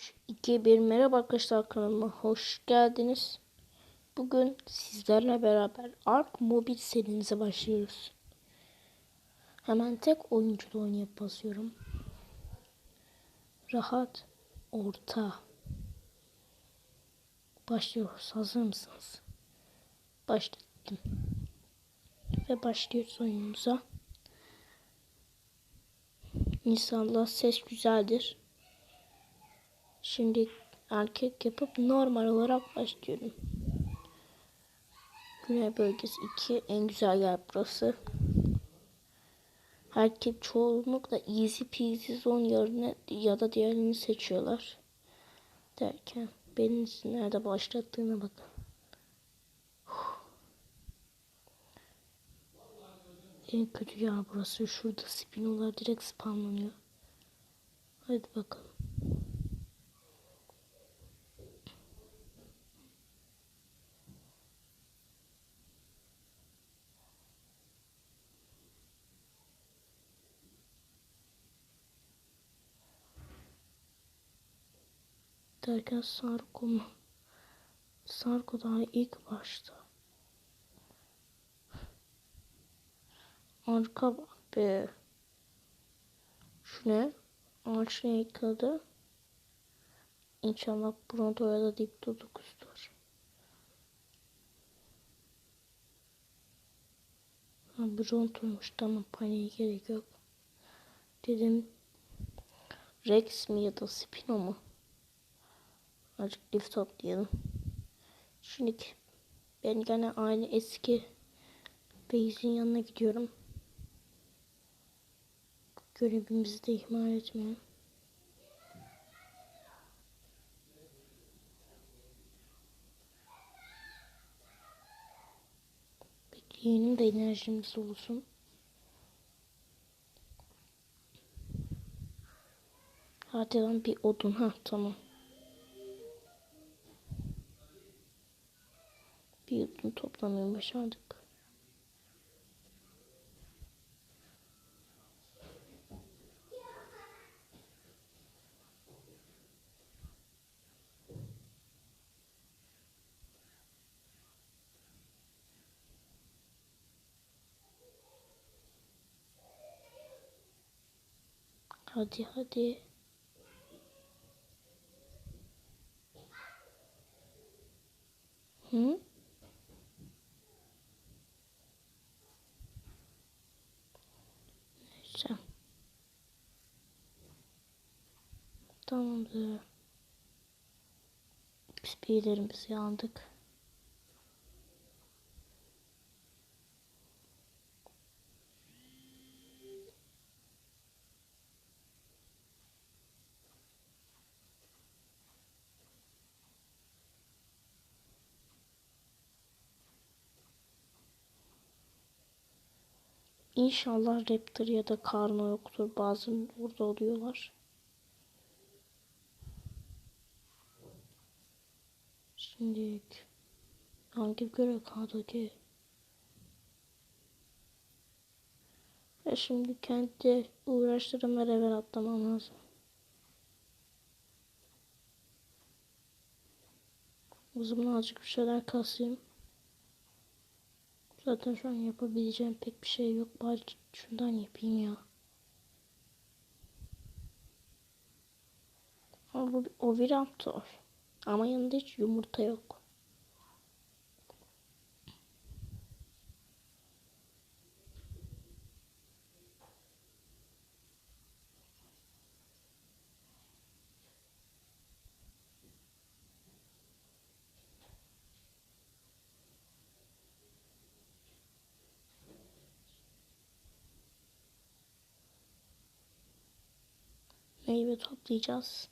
3, 2, 1 merhaba arkadaşlar kanalıma hoş geldiniz. Bugün sizlerle beraber Ark Mobil serimize başlıyoruz. Hemen tek oyunculu oynayıp basıyorum. Rahat, orta. Başlıyoruz. Hazır mısınız? Başlattım. Ve başlıyoruz oyunumuza. İnşallah ses güzeldir. Şimdi erkek yapıp normal olarak başlıyorum. Güney bölgesi 2 en güzel yer burası. Erkek çoğunlukla easy peasy zone yerine ya da diğerini seçiyorlar. Derken benim nerede başlattığına bakın. En kötü yer burası. Şurada spinolar direkt spamlanıyor. Hadi bakalım. Derken Sarko mu? Sarko daha ilk başta. Arka bak be. Şu ne? Ağaç ne yıkadı? İnşallah Bronto'ya da dip tutukuzdur. Ha Bronto'ymuş tamam paniğe gerek yok. Dedim Rex mi ya da Spino mu? Azıcık lift toplayalım. Şimdi ben gene aynı eski base'in yanına gidiyorum. Görevimizi de ihmal etmeyelim. Bekleyelim de enerjimiz olsun. Hadi lan bir odun ha tamam. Bir odun toplamayı başardık. Hadi hadi. Hı? Neyse. Tamamdır. XP'lerimizi aldık. İnşallah Raptor ya da Karno yoktur. Bazen burada oluyorlar. Şimdi hangi görev kaldı ki? Ve şimdi kendi uğraştırım ve level atlamam lazım. O zaman azıcık bir şeyler kasayım. Zaten şu an yapabileceğim pek bir şey yok. Bari şundan yapayım ya. Ama bu bir oviraptor. Ama yanında hiç yumurta yok. Meyve toplayacağız.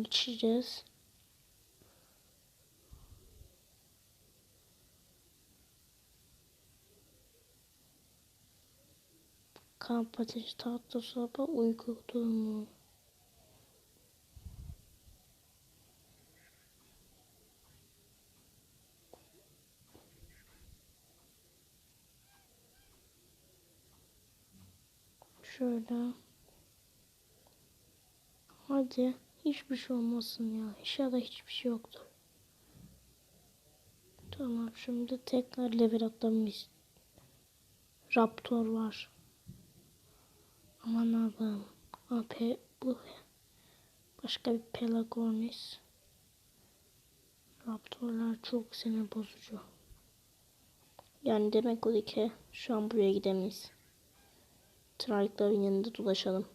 içeceğiz. Kamp ateşi tatlı sabah uyku durumu. Şöyle. Hadi. Hiçbir şey olmasın ya. İnşallah hiçbir şey yoktur. Tamam şimdi tekrar level atlamış. Raptor var. Aman Allah'ım. AP bu. Başka bir Pelagornis. Raptorlar çok sinir bozucu. Yani demek o ki şu an buraya gidemeyiz. Trarkların yanında dolaşalım.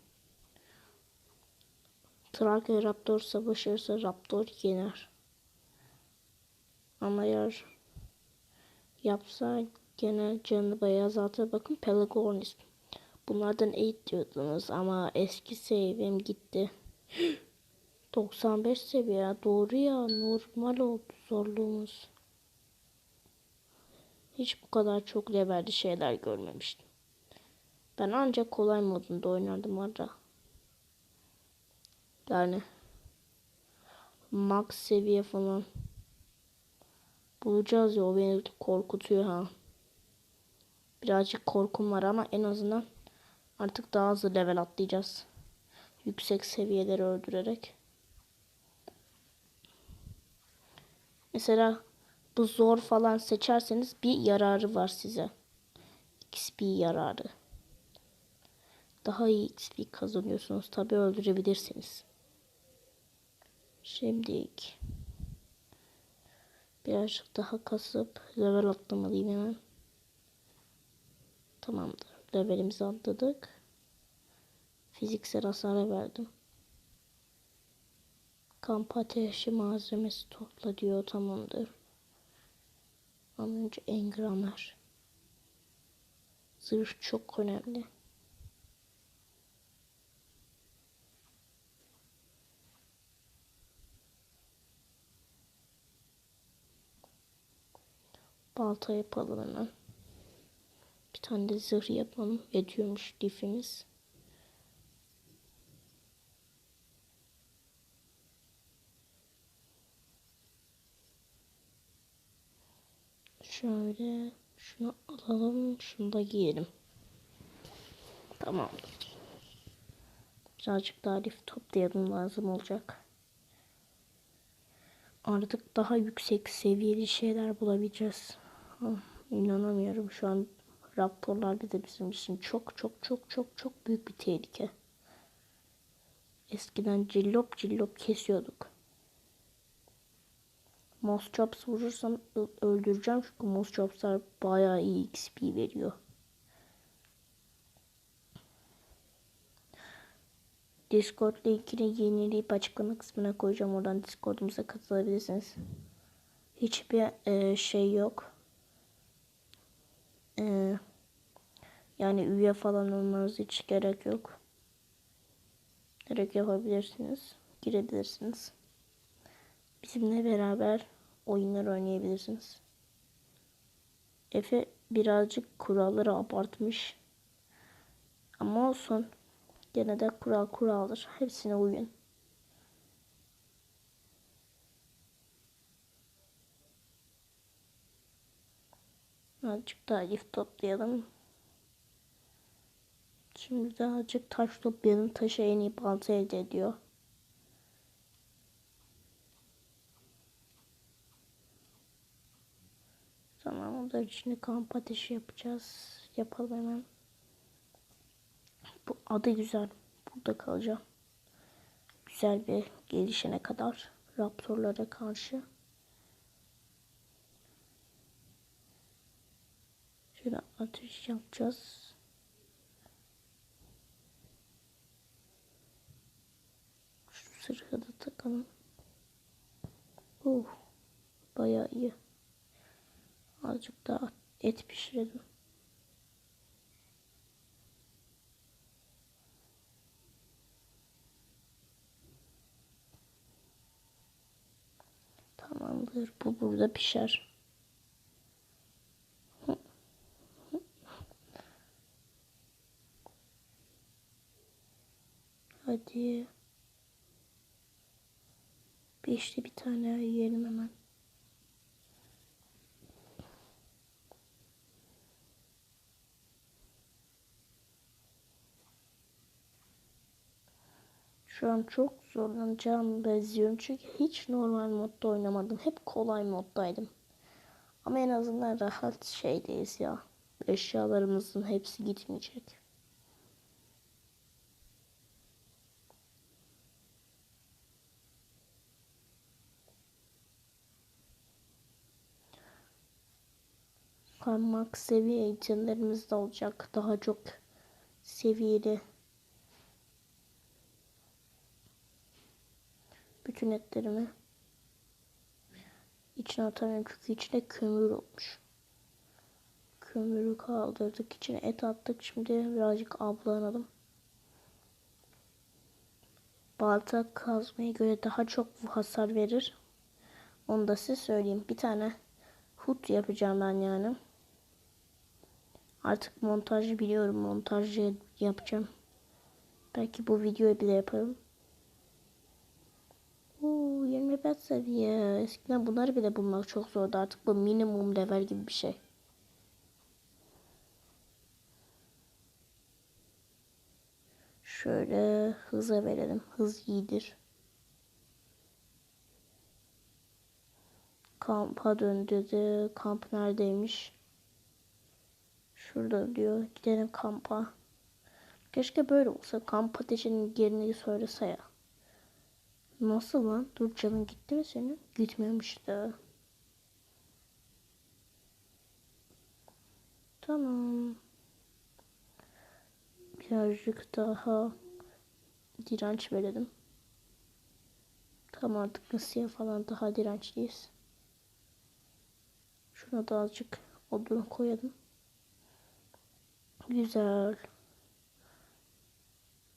Trark ve Raptor savaşırsa Raptor yener. Ama eğer yapsa gene canını bayağı azaltır. Bakın Pelagornis. Bunlardan 8 diyordunuz ama eski seviyem gitti. 95 seviye doğru ya normal oldu zorluğumuz. Hiç bu kadar çok levelli şeyler görmemiştim. Ben ancak kolay modunda oynardım orada. Yani max seviye falan bulacağız ya o beni korkutuyor ha. Birazcık korkum var ama en azından artık daha hızlı level atlayacağız. Yüksek seviyeleri öldürerek. Mesela bu zor falan seçerseniz bir yararı var size. XP yararı. Daha iyi XP kazanıyorsunuz. Tabi öldürebilirsiniz. Şimdilik birazcık daha kasıp level atlamalıyım hemen. Tamamdır. Levelimizi atladık. Fiziksel hasara verdim. Kamp ateşi malzemesi topla diyor. Tamamdır. Ama önce engramlar. Zırh çok önemli. Balta yapalım hemen. Bir tane de zırh yapalım. Ediyormuş lifimiz. Şöyle şunu alalım. Şunu da giyelim. Tamamdır. Birazcık daha lif toplayalım lazım olacak. Artık daha yüksek seviyeli şeyler bulabileceğiz. Oh, inanamıyorum şu an raptorlar bir de bizim için çok çok çok çok çok büyük bir tehlike. Eskiden cillop cillop kesiyorduk. Moschops vurursam öldüreceğim çünkü Moschops'lar bayağı iyi XP veriyor. Discord linkini yenileyip açıklama kısmına koyacağım. Oradan Discord'umuza katılabilirsiniz. Hiçbir e, şey yok. E, yani üye falan olmanız hiç gerek yok. Direkt yapabilirsiniz. Girebilirsiniz. Bizimle beraber oyunlar oynayabilirsiniz. Efe birazcık kuralları abartmış. Ama olsun. Gene de kural kuraldır. Hepsine uyun. Azıcık daha lif toplayalım. Şimdi de azıcık taş toplayalım. Taşı en iyi balta elde ediyor. Tamamdır. Şimdi kamp ateşi yapacağız. Yapalım hemen. Bu adı güzel. Burada kalacağım. Güzel bir gelişene kadar raptorlara karşı. Şöyle ateş yapacağız. Şu sırhı da takalım. Uh, bayağı iyi. Azıcık daha et pişirelim. Tamamdır. Bu burada pişer. Hadi. Beşli bir tane yiyelim hemen. Şu an çok zorlanacağım benziyorum çünkü hiç normal modda oynamadım. Hep kolay moddaydım. Ama en azından rahat şeydeyiz ya. Eşyalarımızın hepsi gitmeyecek. Parmak seviye eğitimlerimiz de olacak. Daha çok seviyeli bütün etlerimi içine atamıyorum çünkü içine kömür olmuş. Kömürü kaldırdık içine et attık şimdi birazcık ablanalım. Balta kazmaya göre daha çok hasar verir. Onu da size söyleyeyim. Bir tane hut yapacağım ben yani. Artık montajı biliyorum. Montajı yapacağım. Belki bu videoyu bile yaparım. Oo, 25 seviye. Eskiden bunları bile bulmak çok zordu. Artık bu minimum level gibi bir şey. Şöyle hıza verelim. Hız iyidir. Kampa dön dedi. Kamp neredeymiş? Şurada diyor. Gidelim kampa. Keşke böyle olsa. Kamp ateşinin yerini söylese ya. Nasıl lan? Dur canın gitti mi senin? Gitmemişti. Tamam. Birazcık daha direnç verelim. Tam artık ısıya falan daha dirençliyiz. Şuna da azıcık odun koyalım. Güzel.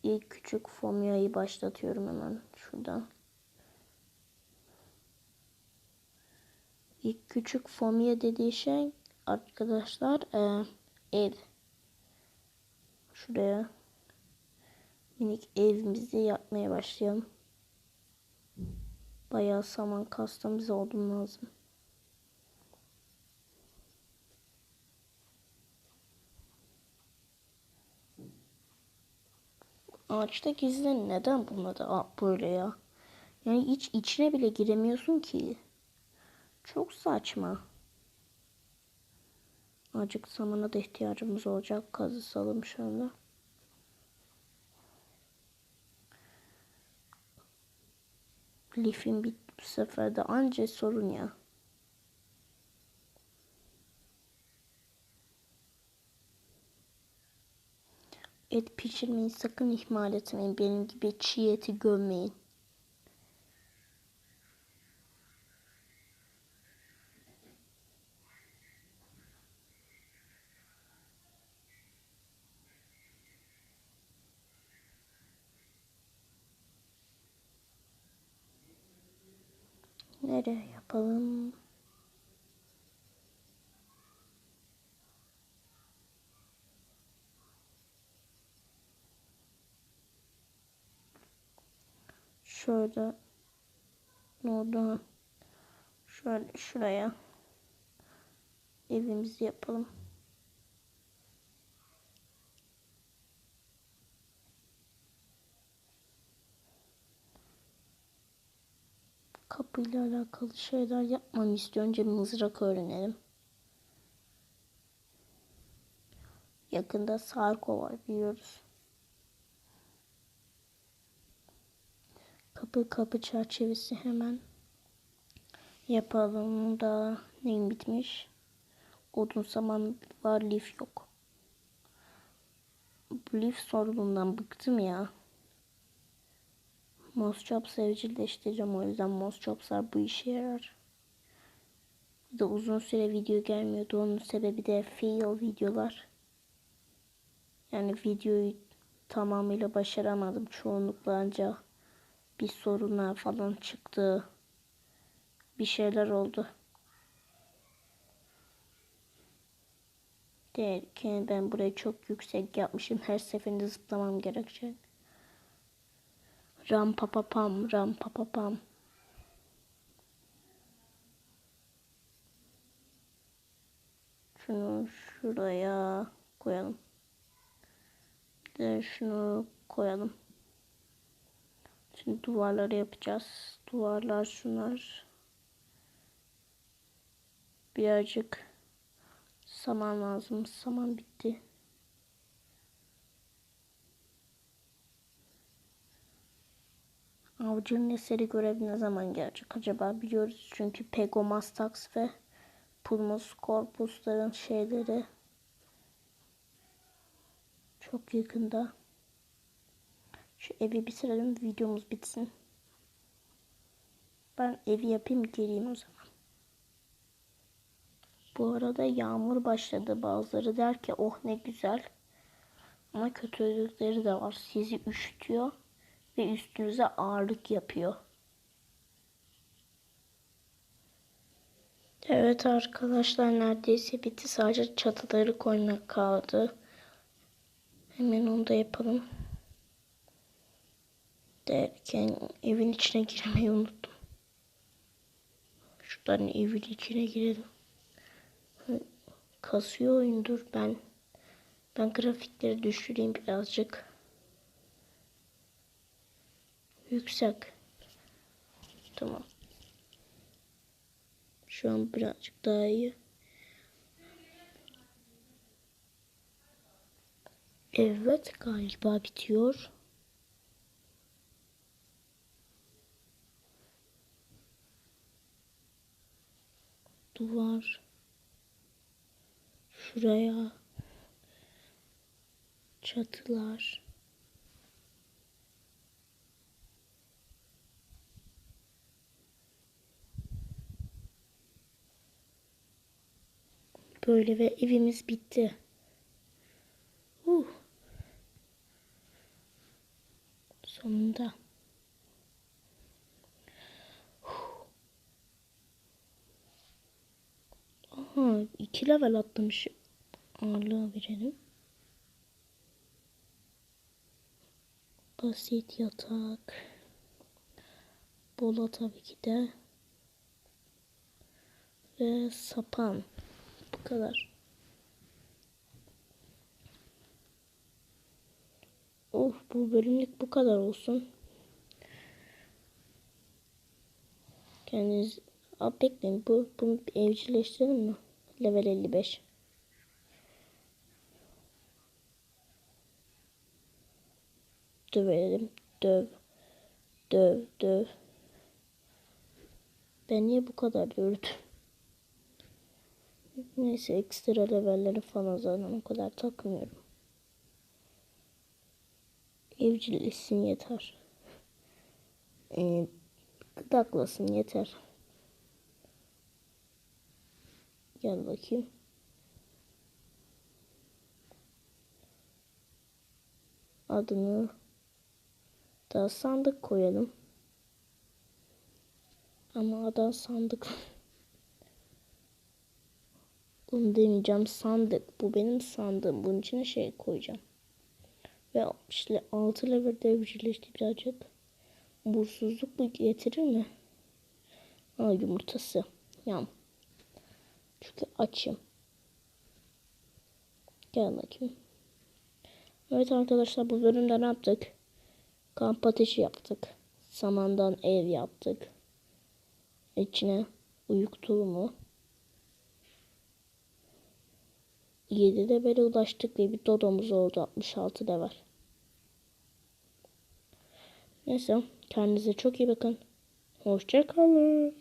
İlk küçük fomyayı başlatıyorum hemen şuradan. İlk küçük fomya dediği şey arkadaşlar e, ev. Şuraya minik evimizi yapmaya başlayalım. Bayağı saman kastım bize odun lazım. Ağaçta gizlen neden bunlar böyle ya? Yani hiç içine bile giremiyorsun ki. Çok saçma. Acık samana da ihtiyacımız olacak. Kazı salım şöyle. Lifin bir bu sefer de anca sorun ya. Et pişirmeyi sakın ihmal etmeyin. Benim gibi çiğ eti gömmeyin. Nereye yapalım? Şöyle orada şöyle şuraya evimizi yapalım. Kapıyla alakalı şeyler yapmamı istiyor. Önce mızrak öğrenelim. Yakında Sarko var biliyoruz. Kapı kapı çerçevesi hemen yapalım da neyim bitmiş? Odun saman var lif yok. Bu lif sorunundan bıktım ya. Moschops evcilleştireceğim o yüzden Moschops'lar bu işe yarar. Bir de uzun süre video gelmiyordu. Onun sebebi de fail videolar. Yani videoyu tamamıyla başaramadım. Çoğunlukla ancak bir sorunlar falan çıktı. Bir şeyler oldu. Derken ben burayı çok yüksek yapmışım. Her seferinde zıplamam gerekecek. Ram pa pa pam, ram pa. Şunu şuraya koyalım. De şunu koyalım. Şimdi duvarları yapacağız. Duvarlar şunlar. Birazcık saman lazım. Saman bitti. Avcının eseri görevi ne zaman gelecek acaba biliyoruz. Çünkü Pegomastax ve Pulmus Corpus'ların şeyleri çok yakında. Şu evi bitirelim videomuz bitsin. Ben evi yapayım geleyim o zaman. Bu arada yağmur başladı. Bazıları der ki oh ne güzel. Ama kötülükleri de var. Sizi üşütüyor ve üstünüze ağırlık yapıyor. Evet arkadaşlar neredeyse bitti. Sadece çatıları koymak kaldı. Hemen onu da yapalım. Derken evin içine girmeyi unuttum. Şuradan evin içine girelim. Kasıyor oyundur ben. Ben grafikleri düşüreyim birazcık. Yüksek. Tamam. Şu an birazcık daha iyi. Evet galiba bitiyor. Duvar. Şuraya. Çatılar. Böyle ve evimiz bitti. Level atlamış. Ağırlığı verelim. Basit yatak. Bola tabii ki de. Ve sapan. Bu kadar. Oh bu bölümlük bu kadar olsun. Kendiniz Aa, bekleyin bu bunu evcilleştirelim mi? Level 55. Dövelim. Döv. Döv. Döv. Ben niye bu kadar yürüdüm? Neyse ekstra levelleri falan zaten o kadar takmıyorum. Evcilleşsin yeter. Ee, gıdaklasın yeter. Gel bakayım. Adını da sandık koyalım. Ama adı sandık. Bunu demeyeceğim sandık. Bu benim sandığım. Bunun içine şey koyacağım. Ve işte 6 level devcilleşti birazcık. Bursuzluk bu getirir mi? Aa yumurtası. Yam. Çünkü açım. Gel bakayım. Evet arkadaşlar bu bölümde ne yaptık? Kamp ateşi yaptık. Samandan ev yaptık. İçine uyuk tulumu. 7 levele ulaştık ve bir dodomuz oldu 66 level. Neyse kendinize çok iyi bakın. Hoşçakalın.